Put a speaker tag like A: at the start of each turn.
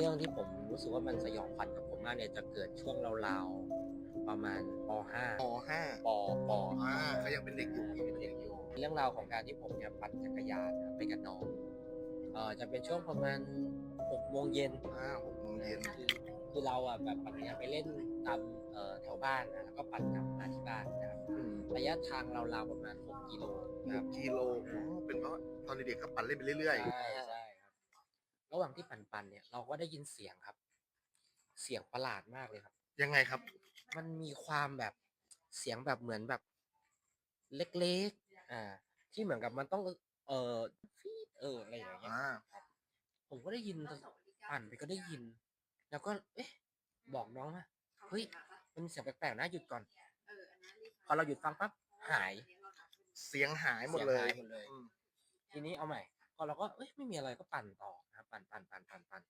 A: เรื่องที่ผมรู้สึกว่ามันสยองขวัญกับผมมากเนี่ยจะเกิดช่วงราวๆประมาณป
B: ปห้า
A: .5 ปป
B: อ่าเขายังเป็นเด็กอยู่
A: เป็นเด็กอยู่ เรื่องราวของการที่ผมเนี่ยปั่นจักรยานไปกับน้องเอ่อจะเป็นช่วงประมาณ6โมงเย็น
B: อ่าหกโมงเย็น
A: คือคือเราอะแบบปั่นจักรยานไปเล่นตามเอ่อแถวบ้านนะแล้วก็ปั่นกลับมาที่บ้านนะครับ
B: อืม
A: ระยะทางราวๆประมาณ 6 กิโล
B: ห
A: นะครับ
B: กกิโลอ๋อเป็นเพราะตอนเด็กๆก็ปั่นเล่นไปเรื่อย
A: ใช่ใช่ค รับระหว่างที่ปั่นๆเนี่ยเราก็ได้ยินเสียงครับ เสียงประหลาดมากเลยครับ
B: ๆยังไงครับ
A: มันมีความแบบเสียงแบบเหมือนแบบ เล็กๆ อ่า ที่เหมือนกับมันต้อง เออฟีดเอออะไรอย่างเงี้ย
B: อ่า
A: ผมก็ได้ยินปั่นไปก็ได้ยิน แล้วก็ เอ๊ะ บอกน้องว่าเฮ้ยมันมีเสียงแปลกๆนะหยุดก่อน พอเราหยุดฟังปั๊บหาย
B: เสียงหายหมดเลย
A: เสียงหายหมดเลย
B: อืม
A: ทีนี้เอาใหม่ พอเราก็เอ้ยไม่มีอะไรก็ปั่นต่อ นะครับ